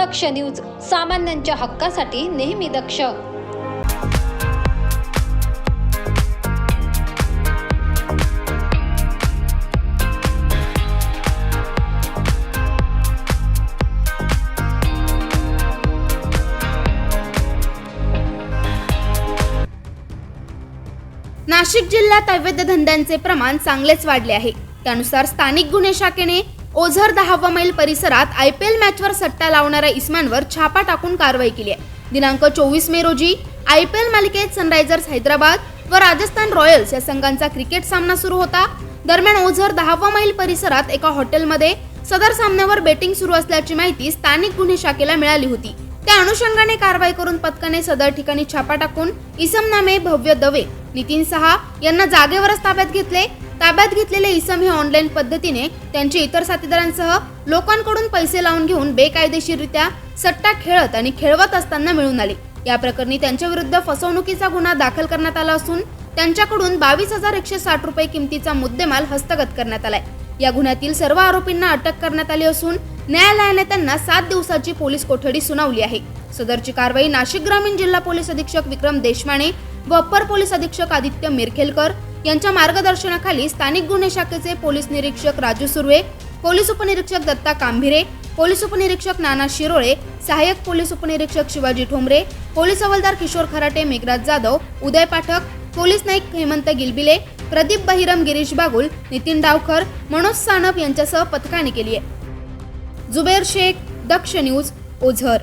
दक्ष news सामान्यांच्या हक्कासाठी नेहमी दक्ष. नाशिक जिल्ह्यात अवैध धंद्यांचे प्रमाण चांगलेच वाढले आहे. त्यानुसार स्थानिक गुन्हे शाखेने ओझर दहावा मैल परिसरात आय पी एल मॅचवर सट्टा लावणाऱ्या इस्मानवर छापा टाकून कारवाई केली आहे. दिनांक चोवीस मे रोजी आय पी एल मालिकेत सनरायझर्स हैदराबाद व राजस्थान रॉयल्स या संघांचा क्रिकेट सामना सुरू होता. दरम्यान ओझर दहावा मैल परिसरात एका हॉटेलमध्ये सदर सामन्यावर बेटिंग सुरू असल्याची माहिती स्थानिक गुन्हे शाखेला मिळाली होती. त्या अनुषंगाने कारवाई करून पथकाने सदर ठिकाणी छापा टाकून इसम नामे भव्य दवे नितीन सहा यांना जागेवरच ताब्यात घेतले. ताब्यात घेतलेले इसम हे ऑनलाईन पद्धतीने त्यांचे इतर साथीदारांसह लोकांकडून पैसे लावून घेऊन बेकायदेशीररित्या सट्टा खेळत आणि खेळवत असताना मिळून आले. या प्रकरणी त्यांच्या विरुद्ध फसवणुकीचा गुन्हा दाखल करण्यात आला असून त्यांच्याकडून बावीस हजार एकशे साठ रुपये किमतीचा मुद्देमाल हस्तगत करण्यात आलाय. या गुन्ह्यातील सर्व आरोपींना अटक करण्यात आली असून न्यायालयाने त्यांना सात दिवसाची पोलीस कोठडी सुनावली आहे. सदरची कारवाई नाशिक ग्रामीण जिल्हा पोलीस अधीक्षक विक्रम देशमाने व अप्पर पोलीस अधीक्षक आदित्य मिरखेलकर यांच्या मार्गदर्शनाखाली स्थानिक गुन्हे शाखेचे पोलीस निरीक्षक राजू सुर्वे पोलीस उपनिरीक्षक दत्ता कांभिरे पोलीस उपनिरीक्षक नाना शिरोळे सहाय्यक पोलीस उपनिरीक्षक शिवाजी ठोंबरे पोलीस हवालदार किशोर खराटे मेघराज जाधव उदय पाठक पोलीस नाईक हेमंत गिलबिले प्रदीप बहिरम गिरीश बागुल नितीन डावकर मनोज सानप यांच्यासह पथकाने केली आहे. जुबेर शेख दक्ष न्यूज ओझर.